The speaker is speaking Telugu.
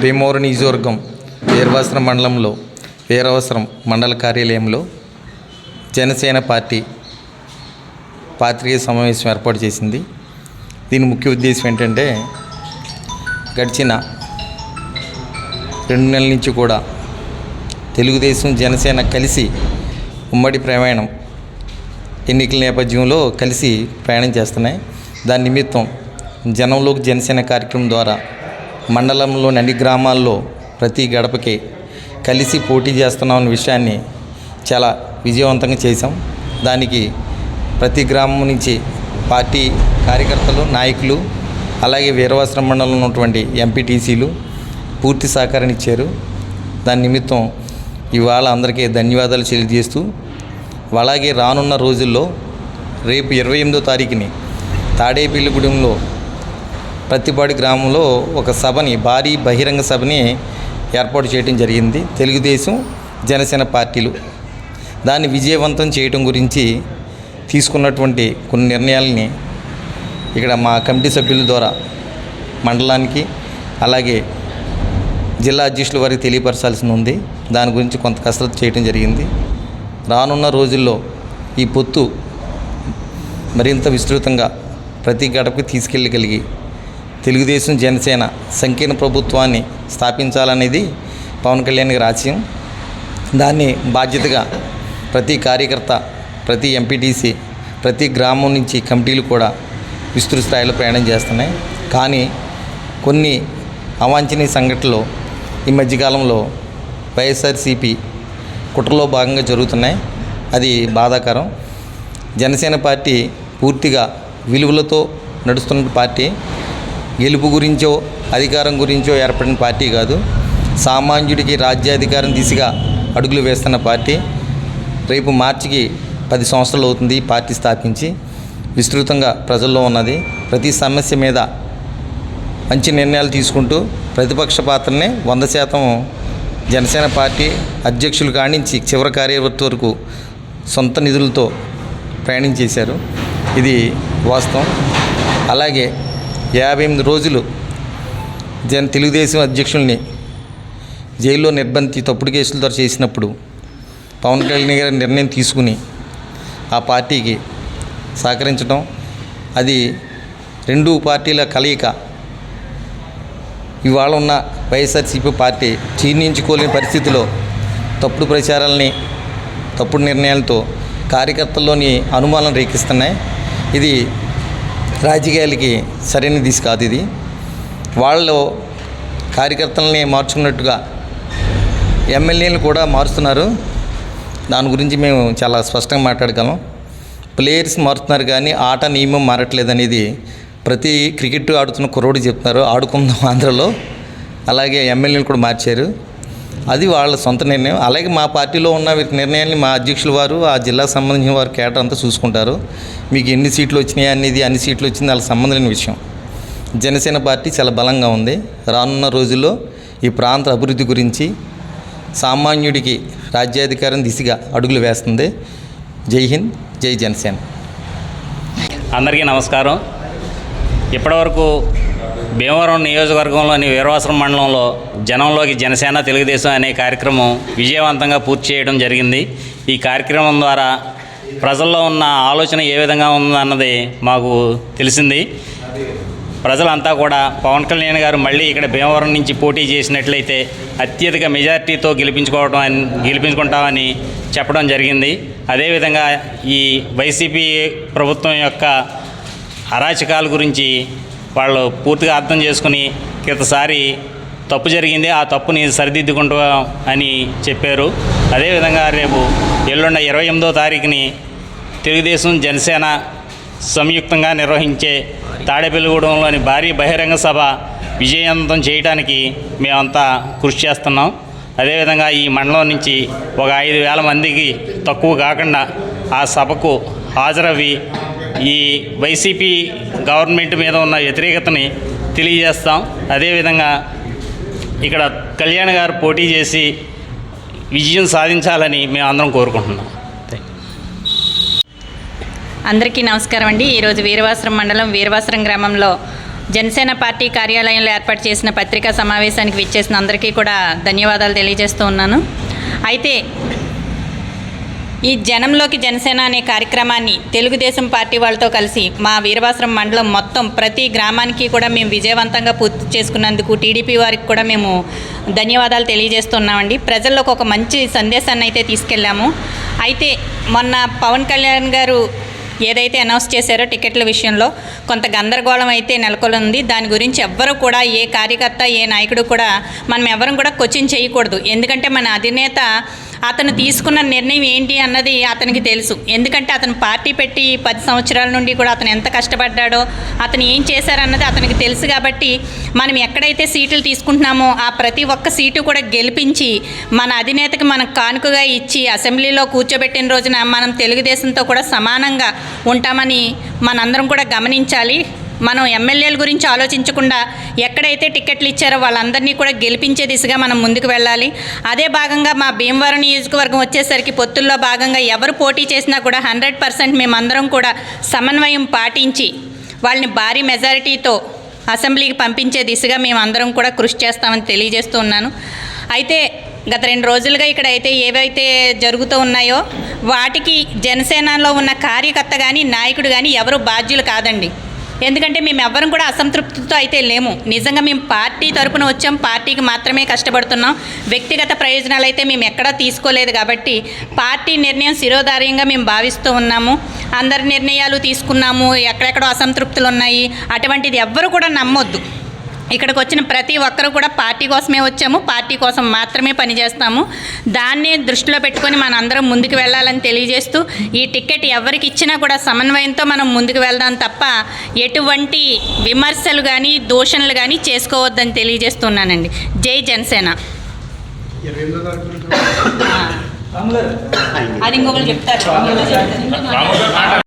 భీమవరం నియోజకవర్గం వీరవసరం మండలంలో వీరవసరం మండల కార్యాలయంలో జనసేన పార్టీ పాత్రికేయ సమావేశం ఏర్పాటు చేసింది. దీని ముఖ్య ఉద్దేశం ఏంటంటే గడిచిన రెండు నెలల నుంచి కూడా తెలుగుదేశం జనసేన కలిసి ఉమ్మడి ప్రయాణం ఎన్నికల నేపథ్యంలో కలిసి ప్రయాణం చేస్తున్నాయి. దాని నిమిత్తం జనంలోకి జనసేన కార్యక్రమం ద్వారా మండలంలోని అన్ని గ్రామాల్లో ప్రతి గడపకి కలిసి పోటీ చేస్తున్నాం అనే విషయాన్ని చాలా విజయవంతంగా చేశాం. దానికి ప్రతి గ్రామం నుంచి పార్టీ కార్యకర్తలు నాయకులు అలాగే వీరవాసరం మండలంలో ఉన్నటువంటి ఎంపీటీసీలు పూర్తి సహకారాన్ని ఇచ్చారు. దాని నిమిత్తం ఇవాళ అందరికీ ధన్యవాదాలు తెలియజేస్తూ అలాగే రానున్న రోజుల్లో రేపు ఇరవై ఎనిమిదో తారీఖుని తాడేపల్లిగూడెంలో ప్రతిపాడి గ్రామంలో ఒక సభని భారీ బహిరంగ సభని ఏర్పాటు చేయడం జరిగింది. తెలుగుదేశం జనసేన పార్టీలు దాన్ని విజయవంతం చేయడం గురించి తీసుకున్నటువంటి కొన్ని నిర్ణయాలని ఇక్కడ మా కమిటీ సభ్యుల ద్వారా మండలానికి అలాగే జిల్లా అధ్యక్షుల వారికి తెలియపరచాల్సి ఉంది. దాని గురించి కొంత కసరత్తు చేయడం జరిగింది. రానున్న రోజుల్లో ఈ పొత్తు మరింత విస్తృతంగా ప్రతి గడపకి తీసుకెళ్ళగలిగి తెలుగుదేశం జనసేన సంకీర్ణ ప్రభుత్వాన్ని స్థాపించాలనేది పవన్ కళ్యాణ్ గారి ఆశయం దాన్ని బాధ్యతగా ప్రతి కార్యకర్త ప్రతి ఎంపీటీసీ ప్రతి గ్రామం నుంచి కమిటీలు కూడా విస్తృత స్థాయిలో ప్రయాణం చేస్తున్నాయి. కానీ కొన్ని అవాంఛనీయ సంఘటనలు ఈ మధ్యకాలంలో వైఎస్ఆర్సీపీ కుట్రలో భాగంగా జరుగుతున్నాయి. అది బాధాకరం. జనసేన పార్టీ పూర్తిగా విలువలతో నడుస్తున్న పార్టీ. గెలుపు గురించో అధికారం గురించో ఏర్పడిన పార్టీ కాదు. సామాన్యుడికి రాజ్యాధికారం దిశగా అడుగులు వేస్తున్న పార్టీ. రేపు మార్చికి పది సంవత్సరాలు అవుతుంది పార్టీ స్థాపించి. విస్తృతంగా ప్రజల్లో ఉన్నది. ప్రతి సమస్య మీద మంచి నిర్ణయాలు తీసుకుంటూ ప్రతిపక్ష పాత్రనే వంద శాతం జనసేన పార్టీ అధ్యక్షులు కానించి చివరి కార్యవర్తి వరకు సొంత నిధులతో ప్రయాణం చేశారు. ఇది వాస్తవం. అలాగే యాభై ఎనిమిది రోజులు జన తెలుగుదేశం అధ్యక్షుల్ని జైల్లో నిర్బంధి తప్పుడు కేసుల ద్వారా చేసినప్పుడు పవన్ కళ్యాణ్ గారి నిర్ణయం తీసుకుని ఆ పార్టీకి సహకరించడం అది రెండు పార్టీల కలయిక. ఇవాళ ఉన్న వైఎస్ఆర్సీపీ పార్టీ క్షీణించుకోలేని పరిస్థితిలో తప్పుడు ప్రచారాలని తప్పుడు నిర్ణయాలతో కార్యకర్తల్లోని అనుమానాలు రేకిస్తున్నాయి ఇది రాజకీయాలకి సరైన దిశ కాదు ఇది. వాళ్ళు కార్యకర్తలని మార్చుకున్నట్టుగా ఎమ్మెల్యేలు కూడా మారుస్తున్నారు. దాని గురించి మేము చాలా స్పష్టంగా మాట్లాడగలం. ప్లేయర్స్ మారుతున్నారు కానీ ఆట నియమం మారట్లేదు అనేది ప్రతి క్రికెట్ ఆడుతున్న కుర్రోడు చెప్తున్నారు. ఆడుకుందాం ఆంధ్రలో. అలాగే ఎమ్మెల్యేలు కూడా మార్చారు. అది వాళ్ళ సొంత నిర్ణయం. అలాగే మా పార్టీలో ఉన్న నిర్ణయాన్ని మా అధ్యక్షుల వారు ఆ జిల్లా సంబంధించిన వారు కేటర్ అంతా చూసుకుంటారు. మీకు ఎన్ని సీట్లు వచ్చినాయి అనేది అన్ని సీట్లు వచ్చింది వాళ్ళకి సంబంధం విషయం. జనసేన పార్టీ చాలా బలంగా ఉంది. రానున్న రోజుల్లో ఈ ప్రాంత అభివృద్ధి గురించి సామాన్యుడికి రాజ్యాధికారం దిశగా అడుగులు వేస్తుంది. జై హింద్ జై జనసేన. అందరికీ నమస్కారం. ఇప్పటివరకు భీమవరం నియోజకవర్గంలోని వీరవాసరం మండలంలో జనంలోకి జనసేన తెలుగుదేశం అనే కార్యక్రమం విజయవంతంగా పూర్తి చేయడం జరిగింది. ఈ కార్యక్రమం ద్వారా ప్రజల్లో ఉన్న ఆలోచన ఏ విధంగా ఉందన్నది మాకు తెలిసింది. ప్రజలంతా కూడా పవన్ కళ్యాణ్ గారు మళ్ళీ ఇక్కడ భీమవరం నుంచి పోటీ చేసినట్లయితే అత్యధిక మెజార్టీతో గెలిపించుకోవడం గెలిపించుకుంటామని చెప్పడం జరిగింది. అదేవిధంగా ఈ వైసీపీ ప్రభుత్వం యొక్క అరాచకాల గురించి వాళ్ళు పూర్తిగా అర్థం చేసుకుని క్రితసారి తప్పు జరిగింది ఆ తప్పుని సరిదిద్దుకుంటూ అని చెప్పారు. అదేవిధంగా రేపు ఎల్లుండ ఇరవై ఎనిమిదో తారీఖుని తెలుగుదేశం జనసేన సంయుక్తంగా నిర్వహించే తాడేపల్లిగూడెంలోని భారీ బహిరంగ సభ విజయవంతం చేయడానికి మేమంతా కృషి చేస్తున్నాం. అదేవిధంగా ఈ మండలం నుంచి ఒక ఐదు వేల మందికి తక్కువ కాకుండా ఆ సభకు హాజరవి ఈ వైసీపీ గవర్నమెంట్ మీద ఉన్న వ్యతిరేకతని తెలియజేస్తాం. అదేవిధంగా ఇక్కడ కళ్యాణ్ గారు పోటీ చేసి విజయం సాధించాలని మేము అందరం కోరుకుంటున్నాం. అందరికీ నమస్కారం అండి. ఈరోజు వీరవాసరం మండలం వీరవాసరం గ్రామంలో జనసేన పార్టీ కార్యాలయంలో ఏర్పాటు చేసిన పత్రికా సమావేశానికి విచ్చేసిన అందరికీ కూడా ధన్యవాదాలు తెలియజేస్తూ ఉన్నాను. అయితే ఈ జనంలోకి జనసేన అనే కార్యక్రమాన్ని తెలుగుదేశం పార్టీ వాళ్ళతో కలిసి మా వీరవాసరం మండలం మొత్తం ప్రతి గ్రామానికి కూడా మేము విజయవంతంగా పూర్తి చేసుకున్నందుకు టీడీపీ వారికి కూడా మేము ధన్యవాదాలు తెలియజేస్తున్నామండి. ప్రజల్లోకి ఒక మంచి సందేశాన్ని అయితే తీసుకెళ్ళాము. అయితే మొన్న పవన్ కళ్యాణ్ గారు ఏదైతే అనౌన్స్ చేశారో టికెట్ల విషయంలో కొంత గందరగోళం అయితే నెలకొని ఉంది దాని గురించి ఎవ్వరూ కూడా ఏ కార్యకర్త ఏ నాయకుడు కూడా మనం ఎవరం కూడా క్వశ్చన్ చేయకూడదు. ఎందుకంటే మన అధినేత అతను తీసుకున్న నిర్ణయం ఏంటి అన్నది అతనికి తెలుసు. ఎందుకంటే అతను పార్టీ పెట్టి పది సంవత్సరాల నుండి కూడా అతను ఎంత కష్టపడ్డాడో అతను ఏం చేశారన్నది అతనికి తెలుసు కాబట్టి మనం ఎక్కడైతే సీట్లు తీసుకుంటున్నామో ఆ ప్రతి ఒక్క సీటు కూడా గెలిపించి మన అధినేతకి మనం కానుకగా ఇచ్చి అసెంబ్లీలో కూర్చోబెట్టిన రోజున మనం తెలుగుదేశంతో కూడా సమానంగా ఉంటామని మనందరం కూడా గమనించాలి. మనం ఎమ్మెల్యేల గురించి ఆలోచించకుండా ఎక్కడైతే టికెట్లు ఇచ్చారో వాళ్ళందరినీ కూడా గెలిపించే దిశగా మనం ముందుకు వెళ్ళాలి. అదే భాగంగా మా భీమవరం నియోజకవర్గం వచ్చేసరికి పొత్తుల్లో భాగంగా ఎవరు పోటీ చేసినా కూడా హండ్రెడ్ పర్సెంట్ మేమందరం కూడా సమన్వయం పాటించి వాళ్ళని భారీ మెజారిటీతో అసెంబ్లీకి పంపించే దిశగా మేమందరం కూడా కృషి చేస్తామని తెలియజేస్తూ ఉన్నాను. అయితే గత రెండు రోజులుగా ఇక్కడ అయితే ఏవైతే జరుగుతూ ఉన్నాయో వాటికి జనసేనలో ఉన్న కార్యకర్త కానీ నాయకుడు కానీ ఎవరు బాధ్యులు కాదండి. ఎందుకంటే మేము ఎవ్వరం కూడా అసంతృప్తితో అయితే లేము. నిజంగా మేము పార్టీ తరపున వచ్చాం. పార్టీకి మాత్రమే కష్టపడుతున్నాం. వ్యక్తిగత ప్రయోజనాలు అయితే మేము ఎక్కడా తీసుకోలేదు కాబట్టి పార్టీ నిర్ణయం శిరోధార్యంగా మేము భావిస్తూ ఉన్నాము. అందరి నిర్ణయాలు తీసుకున్నాము. ఎక్కడెక్కడో అసంతృప్తులు ఉన్నాయి అటువంటిది ఎవ్వరు కూడా నమ్మొద్దు. ఇక్కడికి వచ్చిన ప్రతి ఒక్కరు కూడా పార్టీ కోసమే వచ్చాము. పార్టీ కోసం మాత్రమే పనిచేస్తాము దాన్ని దృష్టిలో పెట్టుకొని మన అందరం ముందుకు వెళ్ళాలని తెలియజేస్తూ ఈ టికెట్ ఎవరికి ఇచ్చినా కూడా సమన్వయంతో మనం ముందుకు వెళ్దాం తప్ప ఎటువంటి విమర్శలు కానీ దూషణలు కానీ చేసుకోవద్దని తెలియజేస్తున్నానండి. జై జనసేన. అది ఇంకొకరు చెప్తారు.